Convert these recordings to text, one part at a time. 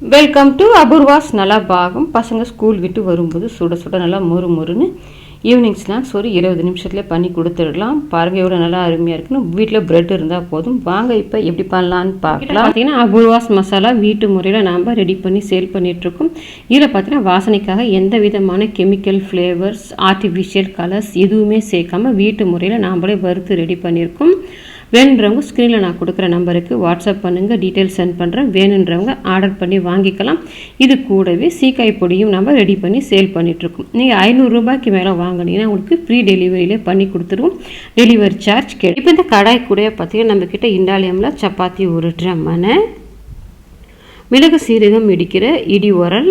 Welcome to Apoorva's நல்லா பாகம் பசங்க ஸ்கூல் விட்டு வரும்போது சுட சுட நல்லா மொறு மொறுன்னு ஈவினிங் ஸ்நாக்ஸ் ஒரு இருபது நிமிஷத்துலேயே பண்ணி கொடுத்துடலாம். பாருங்கள் எவ்வளோ நல்லா அருமையாக இருக்குன்னு. வீட்டில் பிரெட் இருந்தால் போதும். வாங்க இப்போ எப்படி பண்ணலான்னு பார்க்கலாம். பார்த்தீங்கன்னா அபூர்வாஸ் மசாலா வீட்டு முறையில் நாம் ரெடி பண்ணி சேல் பண்ணிகிட்ருக்கோம் இதில் பார்த்தீங்கன்னா வாசனைக்காக எந்த விதமான கெமிக்கல் ஃப்ளேவர்ஸ் ஆர்டிஃபிஷியல் கலர்ஸ் எதுவுமே சேர்க்காம வீட்டு முறையில் நாம்ளே வறுத்து ரெடி பண்ணியிருக்கோம். வேணுன்றவங்க ஸ்க்ரீனில் நான் கொடுக்குற நம்பருக்கு வாட்ஸ்அப் பண்ணுங்கள் டீட்டெயில்ஸ் சென்ட் பண்ணுறேன் வேணுன்றவங்க ஆர்டர் பண்ணி வாங்கிக்கலாம். இது கூடவே சீக்காய் பொடியும் நம்ம ரெடி பண்ணி சேல் பண்ணிகிட்ருக்கோம் நீங்கள் ஐநூறுரூபாய்க்கு மேலே வாங்கினீங்கன்னா உங்களுக்கு ஃப்ரீ டெலிவரியிலே பண்ணி கொடுத்துருவோம். டெலிவரி சார்ஜ் கே இப்போ இந்த கடாய் கூட பார்த்தீங்கன்னா நம்மக்கிட்ட இண்டாலியமில் சப்பாத்தி உருட்டுற மனை மிளகு சீரகம் இடிக்கிற இடி உரல்.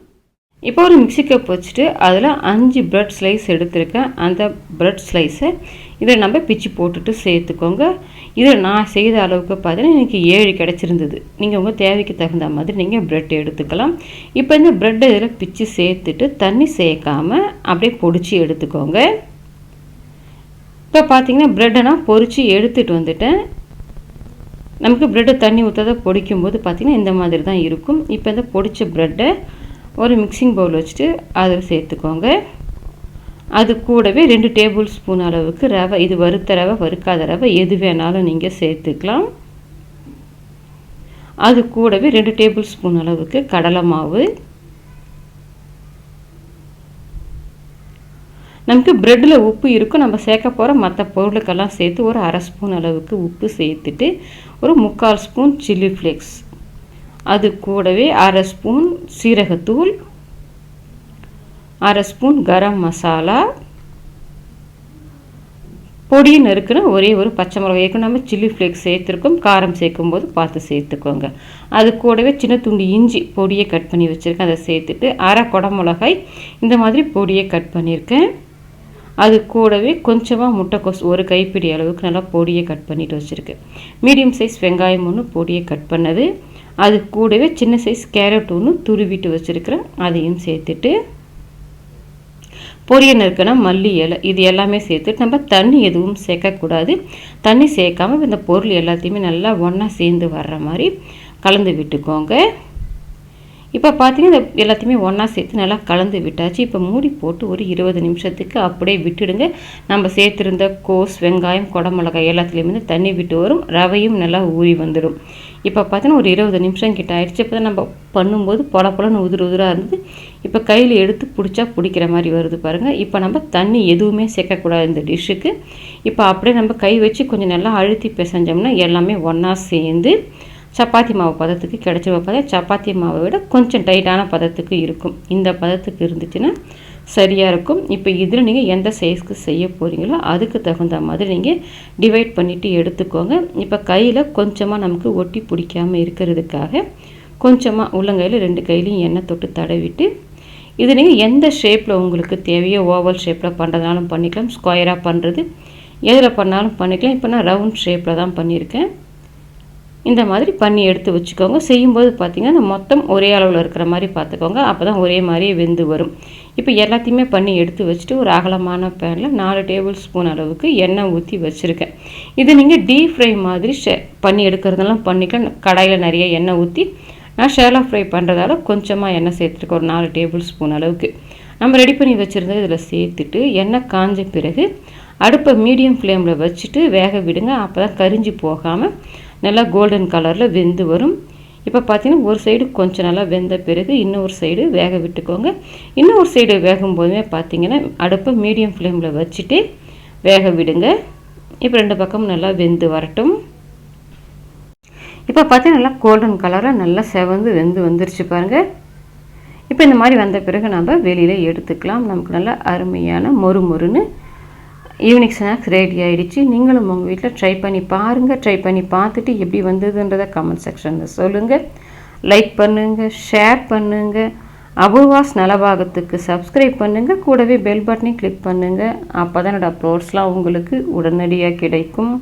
இப்போ ஒரு மிக்சி கப் வச்சுட்டு அதில் அஞ்சு ப்ரெட் ஸ்லைஸ் எடுத்திருக்கேன். அந்த ப்ரெட் ஸ்லைஸை இதை நம்ம பிச்சு போட்டுட்டு சேர்த்துக்கோங்க. இதில் நான் செய்த அளவுக்கு பார்த்தீங்கன்னா எனக்கு ஏழு கிடச்சிருந்தது. நீங்கள் உங்கள் தேவைக்கு தகுந்த மாதிரி நீங்கள் ப்ரெட் எடுத்துக்கலாம். இப்போ இந்த ப்ரெட்டை இதில் பிச்சு சேர்த்துட்டு தண்ணி சேர்க்காமல் அப்படியே பொடிச்சு எடுத்துக்கோங்க. இப்போ பார்த்தீங்கன்னா ப்ரெட்டை நான் பொறிச்சு எடுத்துகிட்டு வந்துட்டேன். நமக்கு ப்ரெட்டை தண்ணி ஊற்றாத பொடிக்கும்போது பார்த்திங்கன்னா இந்த மாதிரி தான் இருக்கும். இப்போ இந்த பொடிச்ச ப்ரெட்டை ஒரு மிக்சிங் பவுல் வச்சுட்டு அதை சேர்த்துக்கோங்க. அது கூடவே ரெண்டு டேபிள் ஸ்பூன் அளவுக்கு ரவை இது வறுத்த ரவை வறுக்காத ரவை எது வேணாலும் நீங்கள் சேர்த்துக்கலாம். அது கூடவே ரெண்டு டேபிள் ஸ்பூன் அளவுக்கு கடலை மாவு. நமக்கு ப்ரெட்டில் உப்பு இருக்கும் நம்ம சேர்க்க போகிற மற்ற பொருளுக்கெல்லாம் சேர்த்து ஒரு அரை ஸ்பூன் அளவுக்கு உப்பு சேர்த்துட்டு ஒரு முக்கால் ஸ்பூன் சில்லி ஃப்ளேக்ஸ் அது கூடவே அரை ஸ்பூன் சீரகத்தூள் அரை ஸ்பூன் கரம் மசாலா. பொடியை நறுக்குன்னு ஒரே ஒரு பச்சை மிளகாய் ஏற்கனவே நம்ம சில்லி ஃப்ளேக்ஸ் சேர்த்துருக்கோம். காரம் சேர்க்கும் போது பார்த்து சேர்த்துக்கோங்க. அது கூடவே சின்ன துண்டு இஞ்சி பொடியை கட் பண்ணி வச்சுருக்கேன். அதை சேர்த்துட்டு அரை குடமிளகாய் இந்த மாதிரி பொடியை கட் பண்ணியிருக்கேன் அது கூடவே கொஞ்சமாக முட்டைக்கோஸ் ஒரு கைப்பிடி அளவுக்கு நல்லா பொடியை கட் பண்ணிட்டு வச்சுருக்கேன். மீடியம் சைஸ் வெங்காயம் ஒன்று பொடியை கட் பண்ணது. அது கூடவே சின்ன சைஸ் கேரட் ஒன்று துருவிட்டு வச்சுருக்கிறேன். அதையும் சேர்த்துட்டு பொரிய நறுக்கினா மல்லி இலை இது எல்லாமே சேர்த்துட்டு நம்ம தண்ணி எதுவும் சேர்க்கக்கூடாது தண்ணி சேர்க்காம இந்த பொருள் எல்லாத்தையுமே நல்லா ஒன்றா சேர்ந்து வர்ற மாதிரி கலந்து விட்டுக்கோங்க. இப்போ பார்த்தீங்கன்னா இந்த எல்லாத்தையுமே ஒன்றா சேர்த்து நல்லா கலந்து விட்டாச்சு. இப்போ மூடி போட்டு ஒரு இருபது நிமிஷத்துக்கு அப்படியே விட்டுடுங்க. நம்ம சேர்த்துருந்த கோஸ் வெங்காயம் குடமிளகாய் எல்லாத்துலேயுமே தண்ணி விட்டு வரும். ரவையும் நல்லா ஊறி வந்துடும் இப்போ பார்த்தீங்கன்னா ஒரு இருபது நிமிஷம் கிட்ட ஆயிடுச்சு. இப்போ தான் நம்ம பண்ணும்போது பொல பொலன்னு உதிர உதிராக இருந்தது. இப்போ கையில் எடுத்து பிடிச்சா பிடிக்கிற மாதிரி வருது பாருங்கள் இப்போ நம்ம தண்ணி எதுவுமே சேர்க்கக்கூடாது இந்த டிஷ்ஷுக்கு. இப்போ அப்படியே நம்ம கை வச்சு கொஞ்சம் நல்லா அழுத்தி பிசைஞ்சோம்னா எல்லாமே ஒன்றா சேர்ந்து சப்பாத்தி மாவு பதத்துக்கு கிடச்சிருவ பார்த்தா சப்பாத்தி மாவை விட கொஞ்சம் டைட்டான பதத்துக்கு இருக்கும். இந்த பதத்துக்கு இருந்துச்சுன்னா சரியாக இருக்கும். இப்போ இதில் நீங்கள் எந்த சைஸ்க்கு செய்ய போகிறீங்களோ அதுக்கு தகுந்த மாதிரி நீங்கள் டிவைட் பண்ணிவிட்டு எடுத்துக்கோங்க. இப்போ கையில் கொஞ்சமாக நமக்கு ஒட்டி பிடிக்காமல் இருக்கிறதுக்காக கொஞ்சமாக உள்ளங்கையில் ரெண்டு கையிலையும் எண்ணெய் தொட்டு தடவிட்டு இது நீங்கள் எந்த ஷேப்பில் உங்களுக்கு தேவையோ ஓவல் ஷேப்பில் பண்ணுறதுனாலும் பண்ணிக்கலாம். ஸ்கொயராக பண்ணுறது எதில் பண்ணாலும் பண்ணிக்கலாம். இப்போ நான் ரவுண்ட் ஷேப்பில் தான் பண்ணியிருக்கேன். இந்த மாதிரி பண்ணி எடுத்து வச்சுக்கோங்க. செய்யும்போது பார்த்திங்கன்னா மொத்தம் ஒரே அளவில் இருக்கிற மாதிரி பார்த்துக்கோங்க அப்போ தான் ஒரே மாதிரியே வெந்து வரும். இப்போ எல்லாத்தையுமே பண்ணி எடுத்து வச்சுட்டு ஒரு அகலமான பேனில் நாலு டேபிள் ஸ்பூன் அளவுக்கு எண்ணெய் ஊற்றி வச்சுருக்கேன். இது நீங்கள் டீப் ஃப்ரை மாதிரி ஷே பண்ணி எடுக்கிறதெல்லாம் பண்ணிக்கலாம். கடாயில் நிறைய எண்ணெய் ஊற்றி நான் ஷேலாக ஃப்ரை பண்ணுறதால கொஞ்சமாக எண்ணெய் சேர்த்துருக்கேன். ஒரு நாலு டேபிள் ஸ்பூன் அளவுக்கு. நம்ம ரெடி பண்ணி வச்சுருந்தது இதில் சேர்த்துட்டு எண்ணெய் காஞ்ச பிறகு அடுப்பை மீடியம் ஃப்ளேமில் வச்சுட்டு வேக விடுங்க. அப்போ தான் கரிஞ்சு போகாமல் நல்லா கோல்டன் கலரில் வெந்து வரும். இப்போ பார்த்தீங்கன்னா ஒரு சைடு கொஞ்சம் நல்லா வெந்த பிறகு இன்னொரு சைடு வேக விட்டுக்கோங்க. இன்னொரு சைடு வேகும் போதுமே பார்த்தீங்கன்னா அடுப்பை மீடியம் ஃப்ளேமில் வச்சுட்டு வேக விடுங்க. இப்போ ரெண்டு பக்கமும் நல்லா வெந்து வரட்டும். இப்போ பார்த்தீங்கன்னா நல்லா கோல்டன் கலராக நல்லா செவந்து வெந்து வந்துருச்சு பாருங்கள் இப்போ இந்த மாதிரி வந்த பிறகு நம்ம வெளியில் எடுத்துக்கலாம். நமக்கு நல்லா அருமையான மொறு மொறுன்னு ஈவினிங் ஸ்நாக்ஸ் ரெடி ஆகிடுச்சு நீங்களும் உங்கள் வீட்டில் ட்ரை பண்ணி பாருங்கள் ட்ரை பண்ணி பார்த்துட்டு எப்படி வந்ததுன்றதை கமெண்ட் செக்ஷனில் சொல்லுங்கள் லைக் பண்ணுங்கள் ஷேர் பண்ணுங்கள் அபூர்வாஸ் நலபாகத்துக்கு சப்ஸ்கிரைப் பண்ணுங்கள் கூடவே பெல் பட்டனையும் கிளிக் பண்ணுங்கள் அப்போ தான் என்னோடய அப்லோட்ஸ்லாம் உங்களுக்கு உடனடியாக கிடைக்கும்.